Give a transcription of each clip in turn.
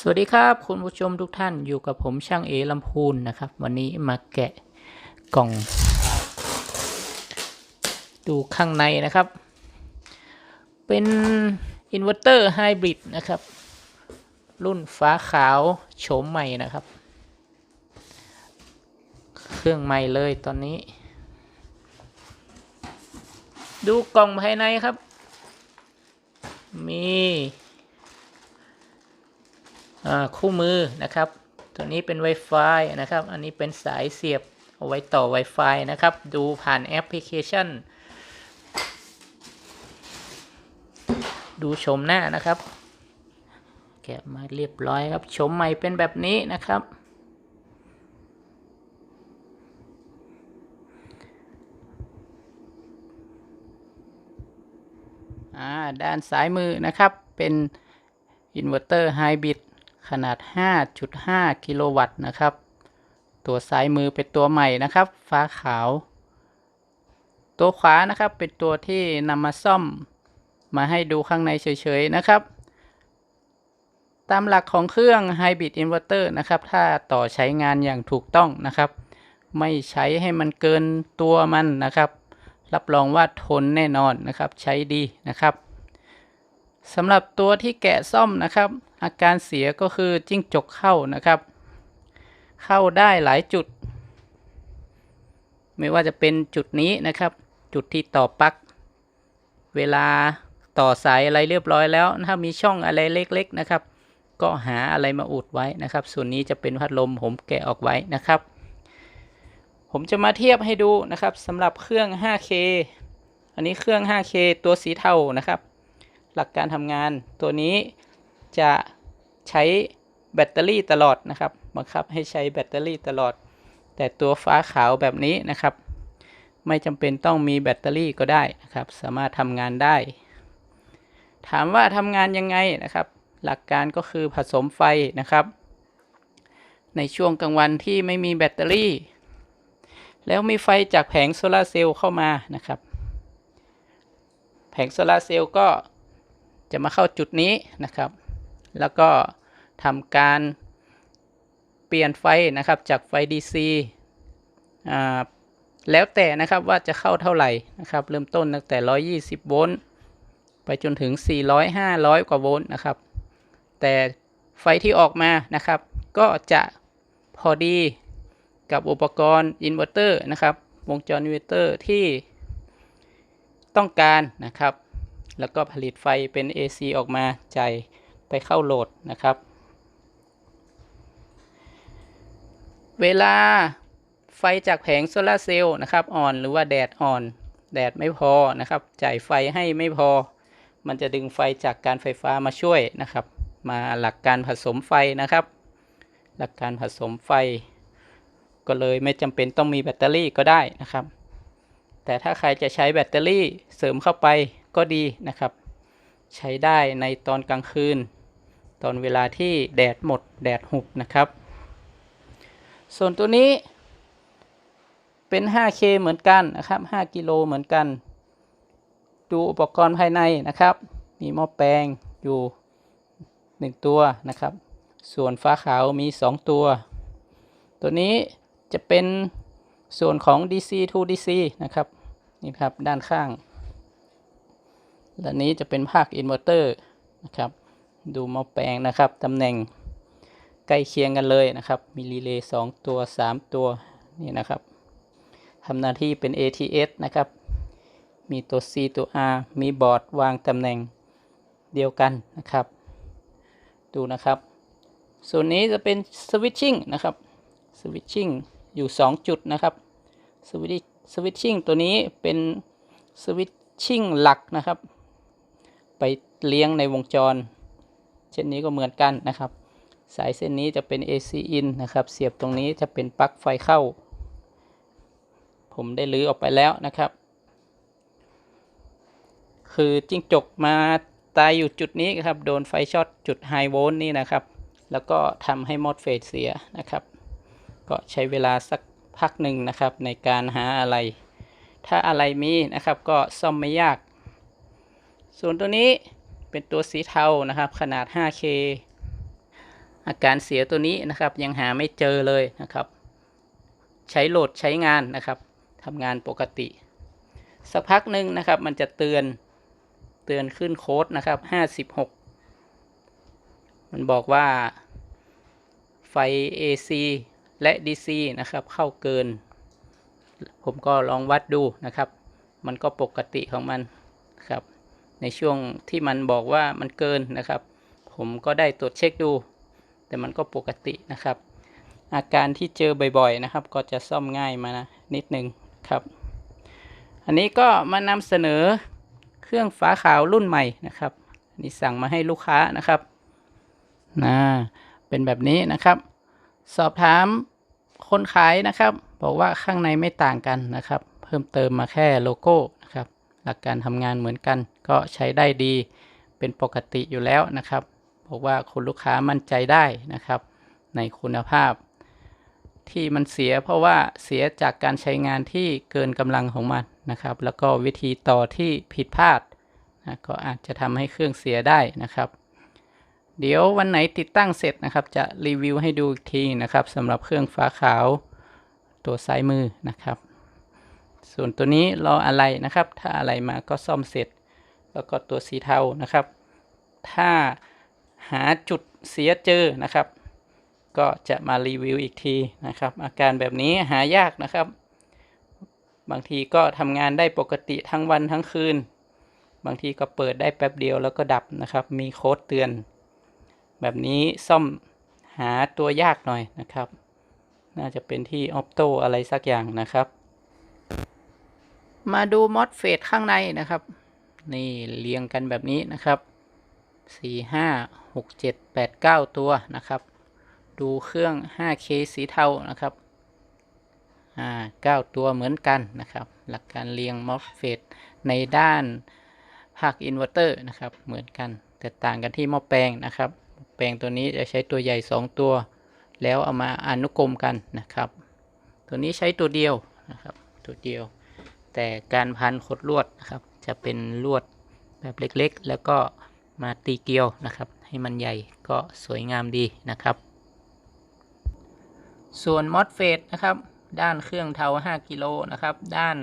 สวัสดีครับ คุณผู้ชมทุกท่านอยู่กับผมช่างเอลำพูนนะครับ วันนี้มาแกะกล่อง ดูข้างในนะครับ เป็นอินเวอร์เตอร์ไฮบริดนะครับ รุ่นฟ้าขาวโฉมใหม่นะครับ เครื่องใหม่เลยตอนนี้ ดูกล่องภายในครับ มี คู่มือนะครับตัวนี้เป็น Wi-Fi นะครับ อันนี้เป็นสายเสียบเอาไว้ต่อ Wi-Fi นะครับ ดูผ่านแอปพลิเคชัน ดูชมหน้านะครับแกะมาเรียบร้อยครับ ชมใหม่เป็นแบบนี้นะครับอ่าด้านซ้ายมือนะครับเป็นอินเวอร์เตอร์ไฮบริด ขนาด 5.5 กิโลวัตต์นะครับ ตัวซ้ายมือเป็นตัวใหม่นะครับ ฟ้าขาว ตัวขวานะครับเป็นตัวที่นำมาซ่อมมาให้ดูข้างในเฉยๆนะครับ ตามหลักของเครื่องไฮบริดอินเวอร์เตอร์นะครับ ถ้าต่อใช้งานอย่างถูกต้องนะครับ ไม่ใช้ให้มันเกินตัวมันนะครับ รับรองว่าทนแน่นอนนะครับ ใช้ดีนะครับสำหรับตัวที่แกะซ่อมนะครับอาการเสียก็คือจิ้งจกเข้านะครับ เข้าได้หลายจุด ไม่ว่าจะเป็นจุดนี้นะครับ จุดที่ต่อปลั๊กเวลาต่อสายอะไรเรียบร้อยแล้วถ้ามีช่องอะไรเล็กๆนะครับ ก็หาอะไรมาอุดไว้นะครับ ส่วนนี้จะเป็นพัดลมผมแกะออกไว้นะครับ ผมจะมาเทียบให้ดูนะครับสำหรับเครื่อง 5K อันนี้เครื่อง 5K ตัวสีเทานะครับ หลักการทำงานตัวนี้ จะใช้แบตเตอรี่ตลอดนะครับบังคับให้ใช้แบตเตอรี่ตลอด แต่ตัวฟ้าขาวแบบนี้นะครับ ไม่จำเป็นต้องมีแบตเตอรี่ก็ได้นะครับ สามารถทำงานได้ ถามว่าทำงานยังไงนะครับ หลักการก็คือผสมไฟนะครับ ในช่วงกลางวันที่ไม่มีแบตเตอรี่ แล้วมีไฟจากแผงโซลาร์เซลล์เข้ามานะครับ แผงโซลาร์เซลล์ก็จะมาเข้าจุดนี้นะครับ แล้วก็ทำการเปลี่ยนไฟนะครับจากไฟ DC อ่าแล้วแต่นะครับว่าจะเข้าเท่าไหร่นะครับ เริ่มต้นตั้งแต่ 120 โวลต์ไปจนถึง 400 500 กว่าโวลต์นะครับ แต่ไฟที่ออกมานะครับ ก็จะพอดีกับอุปกรณ์อินเวอร์เตอร์นะครับ วงจรอินเวอร์เตอร์ที่ต้องการนะครับ แล้วก็ผลิตไฟเป็น AC ออกมาจ่าย ไปเข้าโหลดนะครับ เวลาไฟจากแผงโซลาร์เซลล์นะครับอ่อนหรือว่าแดดอ่อน แดดไม่พอนะครับ จ่ายไฟให้ไม่พอ มันจะดึงไฟจากการไฟฟ้ามาช่วยนะครับ มาหลักการผสมไฟนะครับ หลักการผสมไฟ ก็เลยไม่จำเป็นต้องมีแบตเตอรี่ก็ได้นะครับ แต่ถ้าใครจะใช้แบตเตอรี่เสริมเข้าไปก็ดีนะครับ ใช้ได้ในตอนกลางคืน ตอนเวลาที่แดดหมดแดดหุบนะครับ ส่วนตัวนี้เป็น 5K เหมือนกันนะครับ 5 กิโลเหมือนกัน ดูอุปกรณ์ภายในนะครับ มีหม้อแปลงอยู่ 1 ตัวนะครับ ส่วนฟ้าขาวมี 2 ตัว ตัวนี้จะเป็นส่วนของ DC to DC นะครับ นี่ครับด้านข้าง และนี้จะเป็นภาคอินเวอร์เตอร์นะครับ ดูหม้อแปลงนะครับตำแหน่งใกล้เคียงกันเลยนะครับ มีรีเลย์2ตัว 3 ตัวนี่นะครับทำหน้าที่เป็น ATS นะครับ มีตัว C ตัว R มีบอร์ดวางตำแหน่งเดียวกันนะครับ ดูนะครับ ส่วนนี้จะเป็นสวิตชิ่งนะครับสวิตชิ่งอยู่ 2 จุดนะครับสวิตสวิตชิ่งตัวนี้เป็นสวิตชิ่งหลักนะครับ ไปเลี้ยงในวงจร เช่นนี้ก็เหมือนกันนะครับ สายเส้นนี้จะเป็น AC in นะครับ เสียบตรงนี้จะเป็นปลั๊กไฟเข้า ผมได้ลื้อออกไปแล้วนะครับ คือจิ้งจกมาตายอยู่จุดนี้ครับ โดนไฟช็อตจุดไฮโวลต์นี่นะครับ แล้วก็ทำให้มอดเฟสเสียนะครับ ก็ใช้เวลาสักพักหนึ่งนะครับในการหาอะไร ถ้าอะไรมีนะครับก็ซ่อมไม่ยาก ส่วนตัวนี้ เป็นตัวสีเทานะครับ ขนาด 5K อาการเสียตัวนี้นะครับ ยังหาไม่เจอเลยนะครับ ใช้โหลดใช้งานนะครับทำงานปกติ สักพักหนึ่งนะครับ มันจะเตือนเตือนขึ้นโค้ดนะครับห้าสิบหกมันบอกว่าไฟ AC และ DC นะครับ เข้าเกิน ผมก็ลองวัดดูนะครับ มันก็ปกติของมันครับ ในช่วงที่มันบอกว่ามันเกินนะครับ ผมก็ได้ตรวจเช็คดู แต่มันก็ปกตินะครับ อาการที่เจอบ่อยๆนะครับ ก็จะซ่อมง่ายมานะนิดนึงครับ อันนี้ก็มานำเสนอเครื่องฟ้าขาวรุ่นใหม่นะครับนนี้สั่งมาให้ลูกค้านะครับนะเป็นแบบนี้นะครับ สอบถามคนขายนะครับ บอกว่าข้างในไม่ต่างกันนะครับ เพิ่มเติมมาแค่โลโก้นะครับ หลักการทำงานเหมือนกัน ก็ใช้ได้ดีเป็นปกติอยู่แล้วนะครับบอกว่าคุณลูกค้ามั่นใจได้นะครับ ในคุณภาพ ที่มันเสียเพราะว่าเสียจากการใช้งานที่เกินกำลังของมันนะครับ แล้วก็วิธีต่อที่ผิดพลาดนะก็อาจจะทำให้เครื่องเสียได้นะครับ เดี๋ยววันไหนติดตั้งเสร็จนะครับ จะรีวิวให้ดูอีกทีนะครับสำหรับเครื่องฟ้าขาวตัวซ้ายมือนะครับ ส่วนตัวนี้รออะไรนะครับ ถ้าอะไรมาก็ซ่อมเสร็จ แล้วก็ตัวสีเทานะครับ ถ้าหาจุดเสียเจอนะครับ ก็จะมารีวิวอีกทีนะครับ อาการแบบนี้หายากนะครับ บางทีก็ทำงานได้ปกติทั้งวันทั้งคืน บางทีก็เปิดได้แป๊บเดียวแล้วก็ดับนะครับ มีโค้ดเตือน แบบนี้ซ่อมหาตัวยากหน่อยนะครับ น่าจะเป็นที่ออปโตอะไรสักอย่างนะครับ มาดูมอสเฟตข้างในนะครับ นี่เรียงกันแบบนี้นะครับสี่ห้าหกเจ็ดแปดเก้าตัวนะครับ ดูเครื่อง 5K สีเทานะครับอ่า9ตัวเหมือนกันนะครับ หลักการเรียง MOSFET ในด้านภาคอินเวอร์เตอร์นะครับ เหมือนกัน แต่ต่างกันที่หม้อแปลงนะครับ แปลงตัวนี้จะใช้ตัวใหญ่ 2 ตัว แล้วเอามาอนุกรมกันนะครับ ตัวนี้ใช้ตัวเดียวนะครับ ตัวเดียว แต่การพันขดลวดนะครับ จะเป็นลวดแบบเล็กๆ แล้วก็มาตีเกลียวนะครับ ให้มันใหญ่ก็สวยงามดีนะครับ ส่วนมอสเฟตนะครับ ด้านเครื่องเทา 5 กิโลนะครับ ด้าน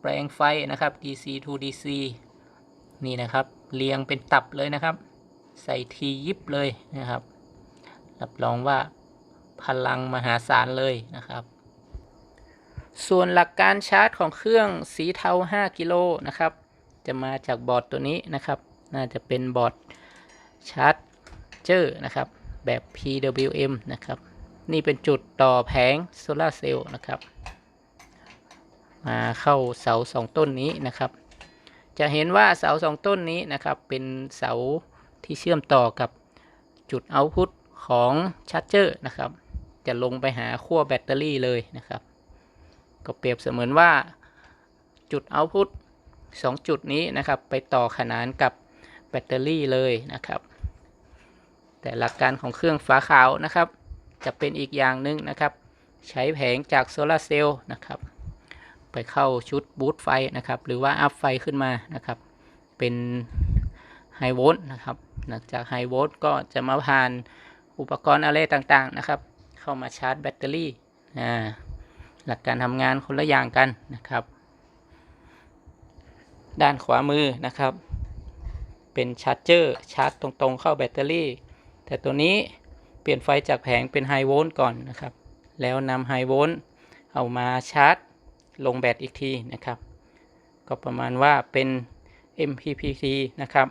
แปลงไฟนะครับ DC to DC นี่นะครับ เรียงเป็นตับเลยนะครับ ใส่ทียิบเลยนะครับ รับรองว่าพลังมหาศาลเลยนะครับ ส่วนหลักการชาร์จของเครื่องสีเทา 5 กิโลนะครับ จะมาจากบอร์ดตัวนี้นะครับ น่าจะเป็นบอร์ดชาร์จเจอร์นะครับ แบบ PWM นะครับ นี่เป็นจุดต่อแผงโซลาเซลล์นะครับ มาเข้าเสาสองต้นนี้นะครับ จะเห็นว่าเสาสองต้นนี้นะครับ เป็นเสาที่เชื่อมต่อกับจุดเอาพุตของชาร์จเจอร์นะครับ จะลงไปหาขั้วแบตเตอรี่เลยนะครับ ก็เปรียบเสมือนว่าจุดเอาพุตสองจุดนี้นะครับ ไปต่อขนานกับแบตเตอรี่เลยนะครับ แต่หลักการของเครื่องฟ้าขาวนะครับ จะเป็นอีกอย่างหนึ่งนะครับ ใช้แผงจากโซลาร์เซลล์นะครับ ไปเข้าชุดบูตไฟนะครับ หรือว่าอัพไฟขึ้นมานะครับ เป็นไฮโวลต์นะครับ หลังจากไฮโวลต์ก็จะมาผ่านอุปกรณ์อะไรต่างๆนะครับ เข้ามาชาร์จแบตเตอรี่อ่า หลักการทำงานคนละอย่างกันนะครับ ด้านขวามือนะครับ เป็นชาร์จเจอร์ชาร์จตรงๆเข้าแบตเตอรี่ แต่ตัวนี้เปลี่ยนไฟจากแผงเป็นไฮโวลต์ก่อนนะครับ แล้วนำไฮโวลต์เอามาชาร์จลงแบตอีกทีนะครับ ก็ประมาณว่าเป็น MPPT นะครับ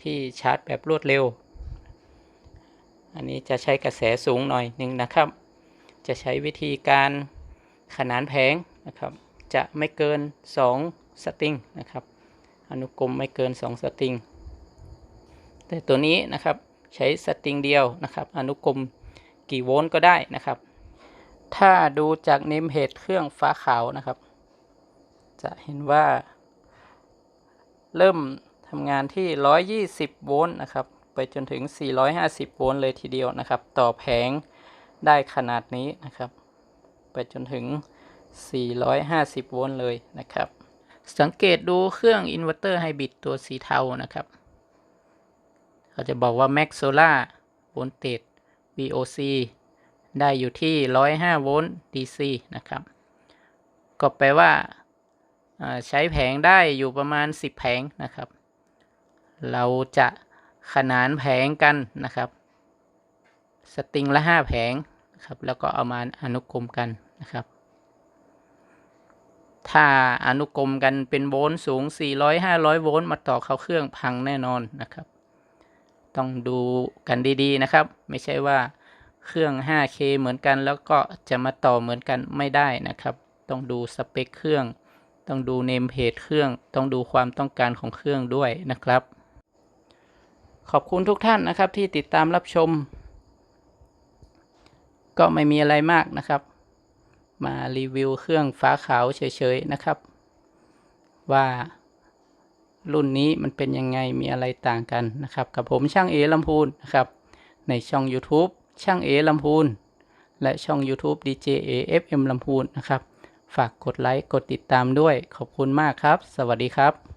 ที่ชาร์จแบบรวดเร็ว อันนี้จะใช้กระแสสูงหน่อยหนึ่งนะครับ จะใช้วิธีการขนานแผงนะครับ จะไม่เกิน 2 สตริงนะครับ อนุกรมไม่เกิน 2 สตริง แต่ตัวนี้นะครับใช้สตริงเดียวนะครับ อนุกรมกี่โวลต์ก็ได้นะครับ ถ้าดูจากเนมเพจเครื่องฟ้าขาวนะครับ จะเห็นว่า เริ่มทำงานที่ 120 โวลต์นะครับ ไปจนถึง 450 โวลต์เลยทีเดียวนะครับ ต่อแผง ได้ขนาดนี้นะครับ ไปจนถึง 450 โวลต์เลยนะครับ สังเกตดูเครื่องอินเวอร์เตอร์ไฮบริดตัวสีเทานะครับเขาจะบอกว่า Max Solar โวลต์เตจ VOC ได้อยู่ที่ 105 โวลต์ DC นะครับ ก็แปลว่าอ่าใช้แผงได้อยู่ประมาณ 10 แผงนะครับ เราจะขนานแผงกันนะครับ สตริงละ 5 แผงนะครับแล้วก็เอามาอนุกรมกันนะครับ ถ้าอนุกรมกันเป็นโวลต์สูง 400-500 โวลต์มาต่อเข้าเครื่องพังแน่นอนนะครับ ต้องดูกันดีๆนะครับ ไม่ใช่ว่าเครื่อง 5K เหมือนกันแล้วก็จะมาต่อเหมือนกันไม่ได้นะครับ ต้องดูสเปคเครื่อง ต้องดูเนมเพจเครื่อง ต้องดูความต้องการของเครื่องด้วยนะครับ ขอบคุณทุกท่านนะครับที่ติดตามรับชม ก็ไม่มีอะไรมากนะครับ มารีวิวเครื่องฟ้าขาวเฉยๆนะครับ ว่ารุ่นนี้มันเป็นยังไงมีอะไรต่างกันนะครับกับผมช่างเอลำพูนนะครับ ในช่อง YouTube ช่างเอลำพูนและช่อง YouTube DJ AFM ลำพูนนะครับ ฝากกดไลค์ กดติดตามด้วยขอบคุณมากครับ สวัสดีครับ